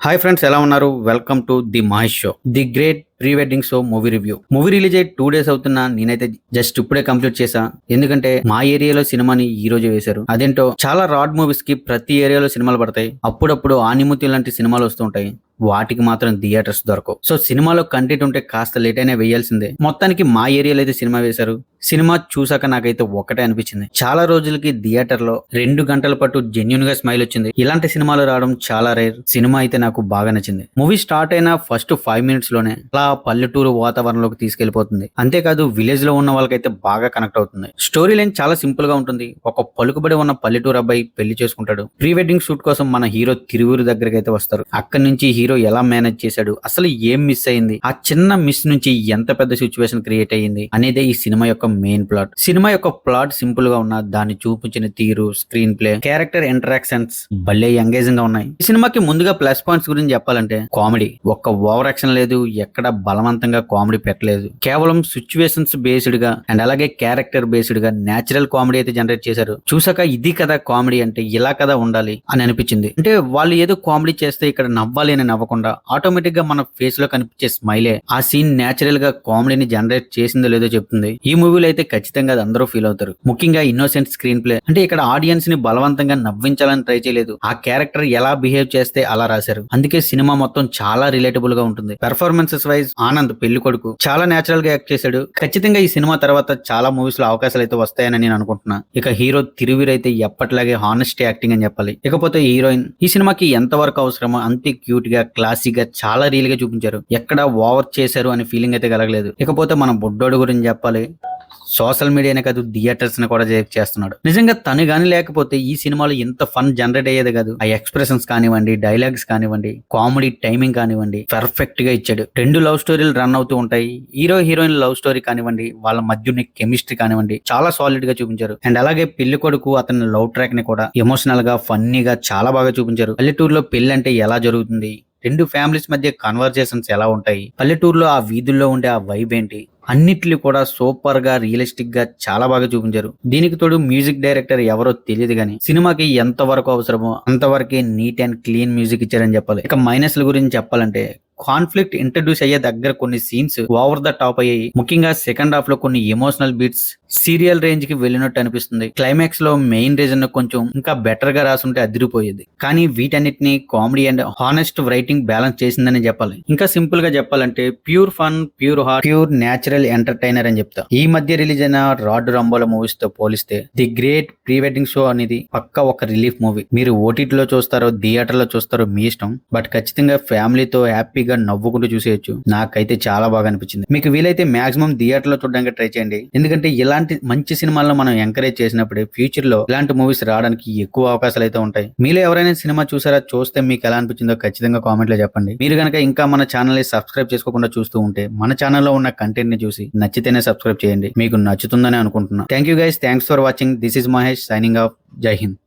Hi friends ఎలా ఉన్నారు? Welcome to the Mahesh show the great pre wedding show movie review movie release అయ్యి two days అవుతున్నా నేనైతే just ఇప్పుడే complete చేశా. ఎందుకంటే మా ఏరియాలో సినిమాని ఈ రోజు వేశారు. అదేంటో చాలా రాడ్ మూవీస్కి ప్రతి ఏరియాలో సినిమాలు పడతాయి. అప్పుడప్పుడు ఆనిముత్యం లాంటి సినిమాలు వస్తుంటాయి వాటికి మాత్రం థియేటర్స్ దొరకవు. సో సినిమాలో కంటెంట్ ఉంటే కాస్త లేట్ అయినా వేయాల్సిందే. మొత్తానికి మా ఏరియాలో అయితే సినిమా వేశారు. సినిమా చూసాక నాకైతే ఒకటే అనిపించింది. చాలా రోజులకి థియేటర్లో రెండు గంటల పాటు జెన్యున్గా స్మైల్ వచ్చింది. ఇలాంటి సినిమాలు రావడం చాలా రేర్ సినిమా అయితే నాకు బాగా నచ్చింది. మూవీ స్టార్ట్ అయిన ఫస్ట్ ఫైవ్ మినిట్స్లోనే అలా పల్లెటూరు వాతావరణంలోకి తీసుకెళ్ళిపోతుంది అంతేకాదు విలేజ్లో ఉన్న వాళ్ళకైతే బాగా కనెక్ట్ అవుతుంది. స్టోరీ లైన్ చాలా సింపుల్గా ఉంటుంది. ఒక పలుకుబడి ఉన్న పల్లెటూరు అబ్బాయి పెళ్ళి చేసుకుంటాడు. ప్రీ వెడ్డింగ్ షూట్ కోసం మన హీరో తిరువురు దగ్గరికి అయితే వస్తారు. అక్కడి నుంచి హీరో ఎలా మేనేజ్ చేశాడు అసలు ఏం మిస్ అయింది ఆ చిన్న మిస్ నుంచి ఎంత పెద్ద సిచ్యువేషన్ క్రియేట్ అయ్యింది అనేదే ఈ సినిమా యొక్క మెయిన్ ప్లాట్ సినిమా యొక్క ప్లాట్ సింపుల్గా ఉన్న దాన్ని చూపించిన తీరు స్క్రీన్ ప్లే క్యారెక్టర్ ఇంటరాక్షన్స్ భలే ఎంగేజింగ్గా ఉన్నాయి. ఈ సినిమాకి ముందుగా ప్లస్ పాయింట్స్ గురించి చెప్పాలంటే కామెడీ ఒక్క ఓవర్ యాక్షన్ లేదు ఎక్కడ బలవంతంగా కామెడీ పెట్టలేదు. కేవలం సిచ్యువేషన్స్ బేస్డ్గా అండ్ అలాగే క్యారెక్టర్ బేస్డ్గా నేచురల్ కామెడీ అయితే జనరేట్ చేశారు. చూసాక ఇది కదా కామెడీ అంటే ఇలా కదా ఉండాలి అని అనిపించింది. అంటే వాళ్ళు ఏదో కామెడీ చేస్తే ఇక్కడ నవ్వాలి అని నవ్వకుండా ఆటోమేటిక్గా మన ఫేస్లో కనిపించే స్మైలే ఆ సీన్ నేచురల్గా కామెడీని జనరేట్ చేసిందో లేదో చెప్తుంది. ఈ మూవీలో అయితే ఖచ్చితంగా అది అందరూ ఫీల్ అవుతారు. ముఖ్యంగా ఇన్నోసెంట్ స్క్రీన్ ప్లే అంటే ఇక్కడ ఆడియన్స్ని బలవంతంగా నవ్వించాలని ట్రై చేయలేదు. ఆ క్యారెక్టర్ ఎలా బిహేవ్ చేస్తే అలా రాశారు. అందుకే సినిమా మొత్తం చాలా రిలేటబుల్గా ఉంటుంది. పెర్ఫార్మెన్సెస్ వైజ్ ఆనంద్ పెళ్ళి కొడుకు చాలా నేచురల్గా యాక్ట్ చేశాడు. ఖచ్చితంగా ఈ సినిమా తర్వాత చాలా మూవీస్లో అవకాశాలు అయితే వస్తాయని నేను అనుకుంటున్నా. ఇక హీరో తిరువీర్ అయితే ఎప్పటిలాగే హానెస్ట్ యాక్టింగ్ అని చెప్పాలి. ఇకపోతే హీరోయిన్ ఈ సినిమాకి ఎంత వరకు అవసరమో అంతే క్యూట్గా క్లాసిక్గా చాలా రియల్గా చూపించారు. ఎక్కడ ఓవర్ చేశారు అనే ఫీలింగ్ అయితే కలగలేదు. ఇకపోతే మన బుడ్డోడు గురించి చెప్పాలి. సోషల్ మీడియానే కాదు థియేటర్స్ని కూడా చేస్తున్నాడు. నిజంగా తను కానీ లేకపోతే ఈ సినిమాలో ఇంత ఫన్ జనరేట్ అయ్యేది కాదు. ఆ ఎక్స్ప్రెషన్స్ కానివ్వండి డైలాగ్స్ కానివ్వండి కామెడీ టైమింగ్ కానివ్వండి పర్ఫెక్ట్గా ఇచ్చాడు. రెండు లవ్ స్టోరీలు రన్ అవుతూ ఉంటాయి. హీరో హీరోయిన్ లవ్ స్టోరీ కానివ్వండి వాళ్ళ మధ్య ఉన్న కెమిస్ట్రీ కానివ్వండి చాలా సాలిడ్గా చూపించారు. అండ్ అలాగే పెళ్ళి కొడుకు అతని లవ్ ట్రాక్ని కూడా ఎమోషనల్గా ఫన్నీగా చాలా బాగా చూపించారు. పల్లెటూరులో పెళ్ళి అంటే ఎలా జరుగుతుంది? రెండు ఫ్యామిలీస్ మధ్య కన్వర్జేషన్స్ ఎలా ఉంటాయి? పల్లెటూరులో ఆ వీధుల్లో ఉండే ఆ వైబ్ ఏంటి? అన్నిటిని కూడా సూపర్గా రియలిస్టిక్గా చాలా బాగా చూపించారు. దీనికి తోడు మ్యూజిక్ డైరెక్టర్ ఎవరో తెలియదు కానీ సినిమాకి ఎంత వరకు అవసరమో అంతవరకే నీట్ అండ్ క్లీన్ మ్యూజిక్ ఇచ్చారని చెప్పాలి. ఇక మైనస్ల గురించి చెప్పాలంటే కాన్ఫ్లిక్ట్ ఇంట్రడ్యూస్ అయ్యే దగ్గర కొన్ని సీన్స్ ఓవర్ ద టాప్ అయ్యాయి. ముఖ్యంగా సెకండ్ హాఫ్లో కొన్ని ఎమోషనల్ బీట్స్ సీరియల్ రేంజ్కి వెళ్ళినట్టు అనిపిస్తుంది. క్లైమాక్స్లో మెయిన్ రీజన్ కొంచెం ఇంకా బెటర్గా రాసుంటే అదిరిపోయేది. కానీ వీటన్నిటిని comedy and honest writing balance చేసిందని చెప్పాలి. ఇంకా సింపుల్గా చెప్పాలంటే pure fun pure heart pure natural entertainer అని చెప్తా. ఈ మధ్య రిలీజ్ అయిన రాడ్ రంబోల మూవీస్తో పోలిస్తే the great pre wedding show అనేది పక్క ఒక రిలీఫ్ మూవీ. మీరు ఓటీటీలో చూస్తారో థియేటర్లో చూస్తారో మీ ఇష్టం. బట్ ఖచ్చితంగా ఫ్యామిలీతో హ్యాపీగా నవ్వుకుంటూ చూసేయచ్చు. నాకైతే చాలా బాగా అనిపించింది. మీకు వీలైతే మాక్సిమం థియేటర్లో చూడడానికి ట్రై చేయండి. ఎందుకంటే ఇలాంటి మంచి సినిమాలను మనం ఎంకరేజ్ చేసినప్పుడే ఫ్యూచర్లో ఇలాంటి మూవీస్ రావడానికి ఎక్కువ అవకాశాలు అయితే ఉంటాయి. మీలో ఎవరైనా సినిమా చూసారా చూస్తే మీకు ఎలా అనిపించిందో ఖచ్చితంగా కామెంట్లో చెప్పండి. మీరు కనుక ఇంకా మన ఛానల్ని సబ్స్క్రైబ్ చేసుకోకుండా చూస్తూ ఉంటే మన ఛానల్లో ఉన్న కంటెంట్ని చూసి నచ్చితేనే సబ్స్క్రైబ్ చేయండి. మీకు నచ్చుతుందని అనుకుంటున్నాను thank you guys thanks for watching this is Mahesh signing off జై హింద్